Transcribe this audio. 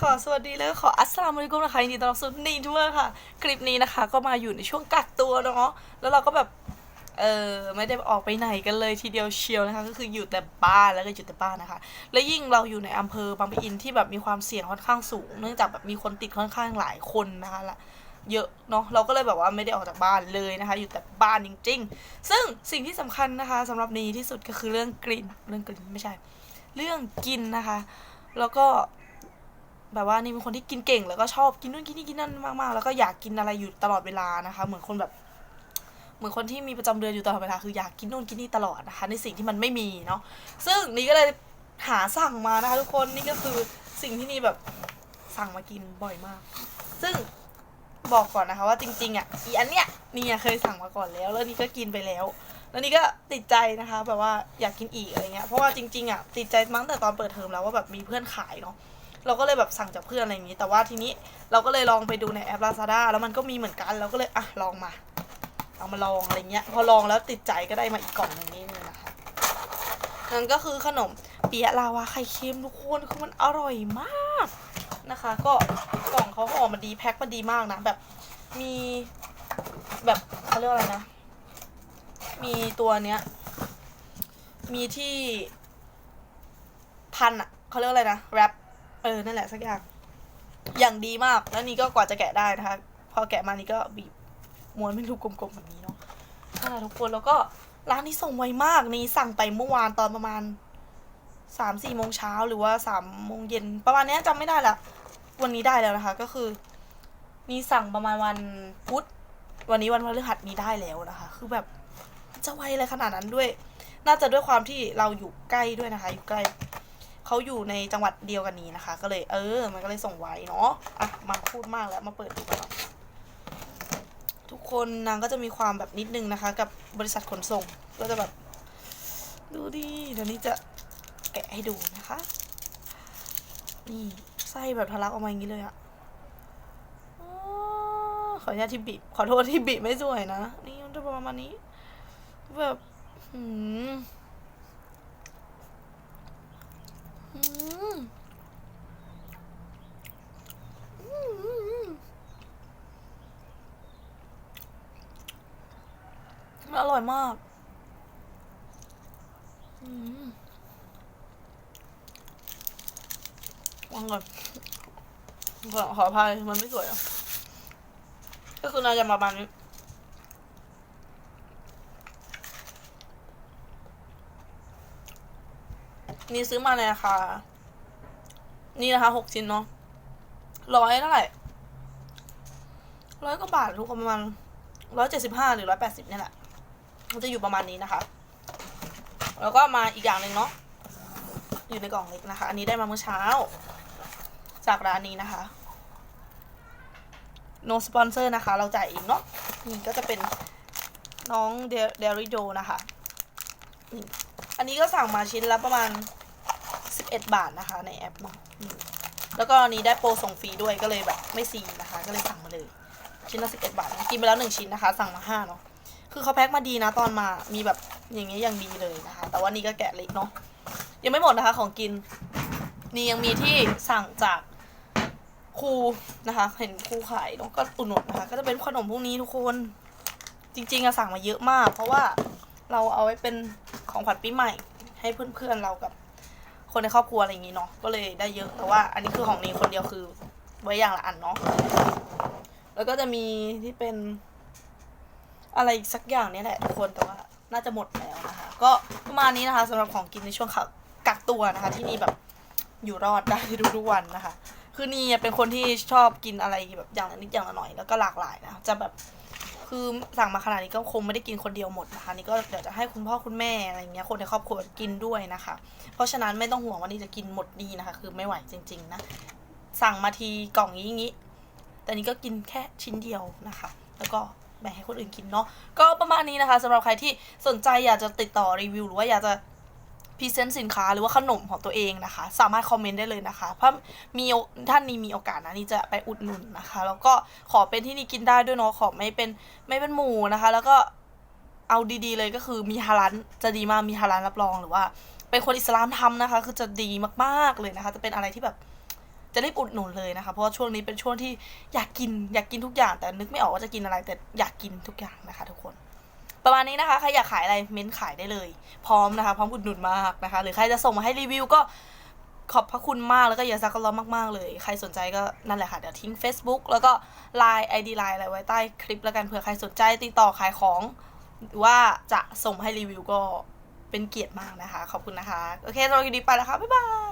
ขอสวัสดีแล้วขออัสสลามุอะลัยกุมนะคะยินดีต้อนรับสู่นีทัวร์ค่ะ คลิปนี้นะคะ ก็มาอยู่ในช่วงกักตัวเนาะแล้วเราก็แบบเออไม่ได้ออกไปไหนกันเลยทีเดียวเชียวนะคะ ก็คืออยู่แต่บ้านแล้วก็อยู่แต่บ้านนะคะ และยิ่งเราอยู่ในอำเภอบางปะอินที่แบบมีความเสี่ยงค่อนข้างสูง เนื่องจากแบบมีคนติดค่อนข้างหลายคนนะคะละเยอะเนาะเราก็เลยแบบว่าไม่ได้ออกจากบ้านเลยนะคะ อยู่แต่บ้านจริง ๆ ซึ่งสิ่งที่สำคัญนะคะสำหรับนีที่สุดก็คือเรื่องกลิ่นเรื่องกลิ่นไม่ใช่ เรื่องกินนะคะ แล้วก็ แบบว่านี่เป็นคนที่กินเก่งแล้วก็ชอบกินนู่นกินนี่กินนั่นมากๆ แล้วก็อยากกินอะไรอยู่ตลอดเวลานะคะ เหมือนคนแบบ เหมือนคนที่มีประจำเดือนอยู่ตลอดเวลาคืออยากกินนู่นกินนี่ตลอดนะคะ ในสิ่งที่มันไม่มีเนาะซึ่งนี่ก็เลยหาสั่งมานะคะทุกคนนี่ก็คือสิ่งที่นี่แบบสั่งมากินบ่อยมาก ซึ่งบอกก่อนนะคะว่าจริงๆอะอีอันเนี้ยนี่เคยสั่งมาก่อนแล้ว แล้วนี่ก็กินไปแล้ว แล้วนี่ก็ติดใจนะคะ แบบว่าอยากกินอีกอะไรเงี้ยเพราะว่าจริงๆอะติดใจมั้งแต่ตอนเปิดเทอมแล้วว่าแบบมีเพื่อนขายเนาะ เราก็เลยแบบสั่งจากเพื่อนอะไรอย่างนี้ แต่ว่าทีนี้เราก็เลยลองไปดูในแอป Lazada แล้วมันก็มีเหมือนกันเราก็เลยอะลองมาเอามาลองอะไรเงี้ย พอลองแล้วติดใจก็ได้มาอีกกล่องหนึ่งนี่เลยนะคะนั่นก็คือขนมเปี๊ยะลาวาไข่เค็มทุกคนคือมันอร่อยมากนะคะ ก็กล่องเขาห่อมาดีแพ็คมาดีมากนะแบบมีแบบเขาเรียกอะไรนะ มีตัวเนี้ย มีที่พันอะเขาเรียกอะไรนะแรป เออ นั่นแหละสักอย่าง อย่างดีมาก แล้วนี่ก็กว่าจะแกะได้นะคะ พอแกะมานี่ก็บีบม้วนเป็นรูปกลมๆแบบนี้เนาะนั่นแหละทุกคน แล้วก็ร้านนี้ส่งไวมากนี่สั่งไปเมื่อวานตอนประมาณสามสี่โมงเช้าหรือว่าสามโมงเย็นประมาณนี้จำไม่ได้ละ วันนี้ได้แล้วนะคะ ก็คือ นี่สั่งประมาณวันพุธวันนี้วันพฤหัสนี้ได้แล้วนะคะ คือแบบจะไวอะไรขนาดนั้นด้วย น่าจะด้วยความที่เราอยู่ใกล้ด้วยนะคะ อยู่ใกล้ เขาอยู่ในจังหวัดเดียวกันนี้นะคะ ก็เลยเออ มันก็เลยส่งไว้เนาะอะมาพูดมากแล้วมาเปิดดูกันหน่อยทุกคนนางก็จะมีความแบบนิดนึงนะคะ กับบริษัทขนส่งก็จะแบบ ดูดิเดี๋ยวนี้จะแกะให้ดูนะคะนี่ไส้แบบทะลักออกมาอย่างนี้เลยอะขออนุญาตที่บีบขอโทษที่บีบไม่สวยนะ นี่มันจะประมาณนี้ แบบหืม อืมอืม มันอร่อยมากอืมวางก่อนขอขอภัยมันไม่สวยอะก็คือน่าจะประมาณนี้นี่ซื้อมาในราคา นี่นะคะหกชิ้นเนาะร้อยเท่าไหร่ร้อยกว่าบาททุกคนประมาณร้อยเจ็ดสิบห้าหรือร้อยแปดสิบเนี่ยแหละ มันจะอยู่ประมาณนี้นะคะ แล้วก็มาอีกอย่างหนึ่งเนาะ อยู่ในกล่องเล็กนะคะ อันนี้ได้มาเมื่อเช้า จากร้านนี้นะคะ no sponsor นะคะ เราจ่ายเองเนาะ นี่ก็จะเป็นน้องเดริโดนะคะ อันนี้ก็สั่งมาชิ้นละประมาณ 11 บาทนะคะ ในแอปเนาะแล้วก็อันนี้ได้โปรส่งฟรีด้วยก็เลยแบบไม่ซีนะคะ ก็เลยสั่งมาเลย ชิ้นละ11 บาท กินไปแล้วหนึ่งชิ้นนะคะ สั่งมาห้าเนาะ คือเขาแพ็คมาดีนะตอนมา มีแบบอย่างเงี้ยอย่างดีเลยนะคะ แต่ว่านี่ก็แกะเล็กเนาะ ยังไม่หมดนะคะของกิน นี่ยังมีที่สั่งจากครูนะคะ เห็นครูขายเนาะก็อุดหนุนนะคะ ก็จะเป็นขนมพวกนี้ทุกคน จริงๆอะสั่งมาเยอะมาก เพราะว่าเราเอาไว้เป็นของขวัญปีใหม่ ให้เพื่อนๆเรากับคนในครอบครัวอะไรอย่างงี้เนาะ ก็เลยได้เยอะ แต่ว่าอันนี้คือของนี้คนเดียวคือไว้อย่างละอันเนาะ แล้วก็จะมีที่เป็น อะไรอีกสักอย่างนี่แหละทุกคนแต่ว่าน่าจะหมดแล้วนะคะ ก็ประมาณนี้นะคะสำหรับของกินในช่วงกักตัวนะคะ ที่นี่แบบอยู่รอดได้ทุกๆวันนะคะ คือนี่เป็นคนที่ชอบกินอะไรแบบอย่างนิดอย่างละหน่อยแล้วก็หลากหลายนะจะแบบคือสั่งมาขนาดนี้ก็คงไม่ได้กินคนเดียวหมดนะคะนี่ก็เดี๋ยวจะให้คุณพ่อคุณแม่อะไรเงี้ยคนในครอบครัวกินด้วยนะคะ เพราะฉะนั้นไม่ต้องห่วงว่านี่จะกินหมดดีนะคะ คือไม่ไหวจริง ๆนะสั่งมาทีกล่องนี้งี้ แต่นี่ก็กินแค่ชิ้นเดียวนะคะ แล้วก็ แบ่งให้คนอื่นกินเนาะก็ประมาณนี้นะคะสำหรับใครที่สนใจอยากจะติดต่อรีวิวหรือว่าอยากจะพรีเซนต์สินค้าหรือว่าขนมของตัวเองนะคะ สามารถคอมเมนต์ได้เลยนะคะถ้ามีท่านนี้มีโอกาสนะนี่จะไปอุดหนุนนะคะ แล้วก็ขอเป็นที่นี่กินได้ด้วยเนาะขอไม่เป็นไม่เป็นหมูนะคะ แล้วก็เอาดีๆเลยก็คือมีฮาลันจะดีมากมีฮาลันรับรองหรือว่า เป็นคนอิสลามทำนะคะ คือจะดีมากๆเลยนะคะ จะเป็นอะไรที่แบบ จะรีบอุดหนุนเลยนะคะ เพราะว่าช่วงนี้เป็นช่วงที่อยากกินอยากกินทุกอย่าง แต่นึกไม่ออกว่าจะกินอะไรแต่อยากกินทุกอย่างนะคะ ทุกคน ประมาณนี้นะคะใครอยากขายอะไรเม้นขายได้เลย พร้อมนะคะ พร้อมอุดหนุนมากนะคะ หรือใครจะส่งมาให้รีวิวก็ขอบพระคุณมากแล้วก็อย่าซักกันล้อมากๆเลย ใครสนใจก็นั่นแหละค่ะ เดี๋ยวทิ้ง Facebook แล้วก็ Line ID Line อะไรไว้ใต้คลิปแล้วกันเผื่อใครสนใจติดต่อขายของหรือว่าจะส่งให้รีวิวก็เป็นเกียรติมากนะคะ ขอบคุณนะคะ โอเคเราอยู่ดีไปแล้วค่ะ บ๊ายบาย